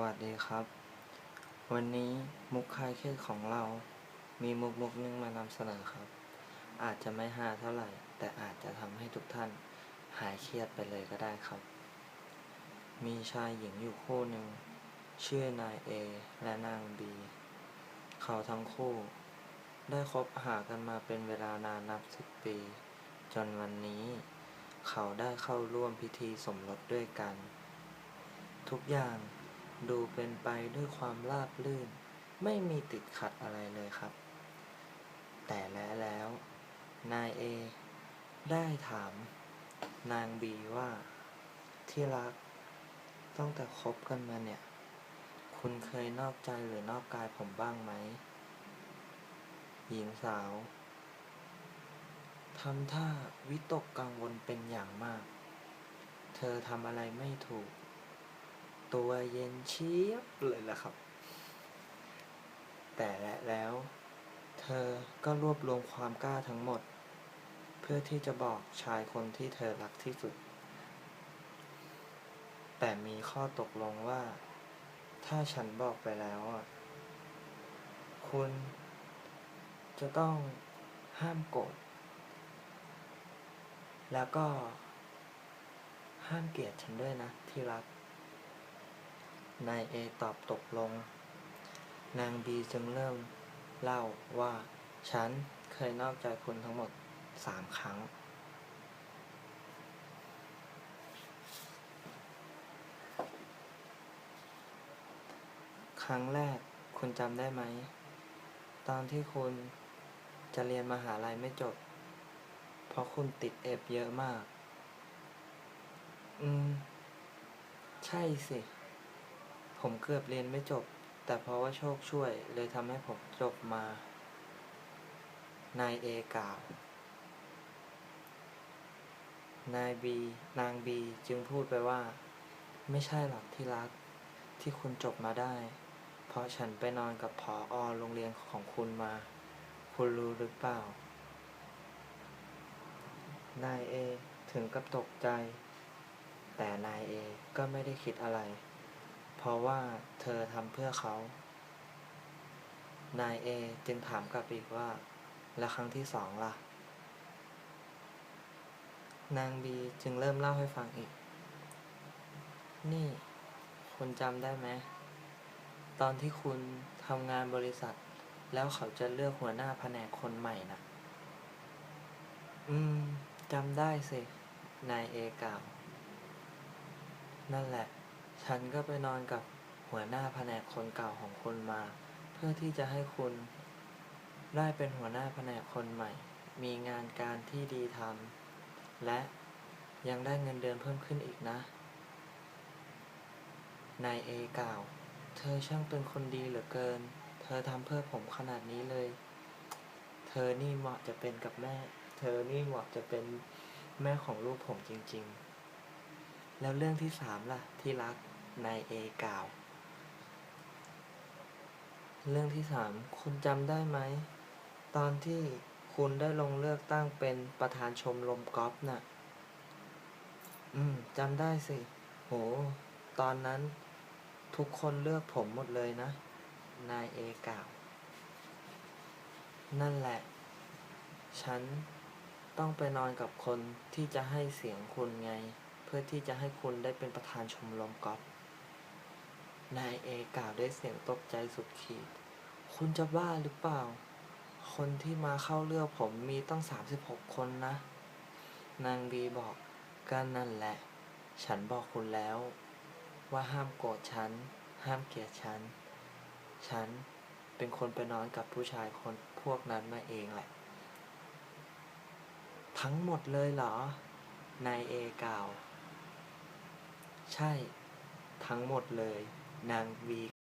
วัสดีครับ วันนี้มุกคลายเครียดของเรา มีมุกมุกหนึงมานำเสนอครับ อาจจะไม่ฮาเท่าไหร่ แต่อาจจะทำให้ทุกท่านหายเครียดไปเลยก็ได้ครับ มีชายหญิงอยู่คู่หนึ่งชื่อนายเอและนางบีเขาทั้งคู่ ได้คบหากันมาเป็นเวลานานนับสิบปี จนวันนี้ เขาได้เข้าร่วมพิธีสมรสด้วยกัน ทุกอย่าง ดูเป็นไปด้วยความราบรื่น ไม่มีติดขัดอะไรเลยครับ แต่แล้วแล้ว นายเอได้ถาม นางบีว่า ที่รัก ตั้งแต่คบกันมาเนี่ย คุณเคยนอกใจหรือนอกกายผมบ้างไหม หญิงสาวทำท่าวิตกกังวลเป็นอย่างมาก เธอทำอะไรไม่ถูก ตัวเย็นเชียบเลยล่ะครับ แต่และแล้ว เธอก็รวบรวมความกล้าทั้งหมด เพื่อที่จะบอกชายคนที่เธอรักที่สุด แต่มีข้อตกลงว่า ถ้าฉันบอกไปแล้วอะคุณ จะต้องห้ามโกรธแล้วก็ห้ามเกลียดฉันด้วยนะที่รัก นายเอตอบตกลง นางบีจึงเริ่มเล่าว่า ฉันเคยนอกใจคุณทั้งหมดสามครั้ง ครั้งแรกคุณจำได้ไหม ตอนที่คุณจะเรียนมหาลัยไม่จบ เพราะคุณติดเอฟเยอะมาก อืม ใช่สิ ผมเกือบเรียนไม่จบ แต่เพราะว่าโชคช่วย เลยทำให้ผมจบมา นายเอกล่าวนายบีนางบีจึงพูดไปว่า ไม่ใช่หรอกที่รัก ที่คุณจบมาได้ เพราะฉันไปนอนกับผออโรงเรียนของคุณมา คุณรู้หรือเปล่า นายเอถึงกับตกใจ แต่นายเอก็ไม่ได้คิดอะไร เพราะว่าเธอทำเพื่อเขา นายเอจึงถามกลับอีกว่า แล้วครั้งที่สองล่ะ นางบีจึงเริ่มเล่าให้ฟังอีก นี่ คุณจำได้ไหม ตอนที่คุณทำงานบริษัท แล้วเขาจะเลือกหัวหน้าแผนกคนใหม่นะอืมจำได้สิ นายเอกล่าว นั่นแหละ ฉันก็ไปนอนกับหัวหน้าแผนกคนเก่าของคุณมา เพื่อที่จะให้คุณได้เป็นหัวหน้าแผนกคนใหม่ มีงานการที่ดีทำและยังได้เงินเดือนเพิ่มขึ้นอีกนะ นายเอกล่าว เธอช่างเป็นคนดีเหลือเกิน เธอทำเพื่อผมขนาดนี้เลย เธอนี่เหมาะจะเป็นกับแม่ เธอนี่เหมาะจะเป็นแม่ของลูกผมจริง ๆ แล้วเรื่องที่สามล่ะ ที่รัก นายเอกล่าว เรื่องที่สามคุณจำได้ไหม ตอนที่คุณได้ลงเลือกตั้งเป็นประธานชมรมกอล์ฟน่ะ อืมจำได้สิ โห ตอนนั้นทุกคนเลือกผมหมดเลยนะ นายเอกล่าว นั่นแหละ ฉันต้องไปนอนกับคนที่จะให้เสียงคุณไง เพื่อที่จะให้คุณได้เป็นประธานชมรมกอล์ฟ นายเอกล่าวด้วยเสียงตกใจสุดขีด คุณจะบ้าหรือเปล่า คนที่มาเข้าเลือกผมมีตั้งสามสิบหกคนนะ นางบีบอกก็นั่นแหละ ฉันบอกคุณแล้ว ว่าห้ามโกรธฉัน ห้ามเกลียดฉัน ฉันเป็นคนไปนอนกับผู้ชายคนพวกนั้นมาเองแหละ ทั้งหมดเลยเหรอ นายเอกล่าว ใช่ ทั้งหมดเลย นางวี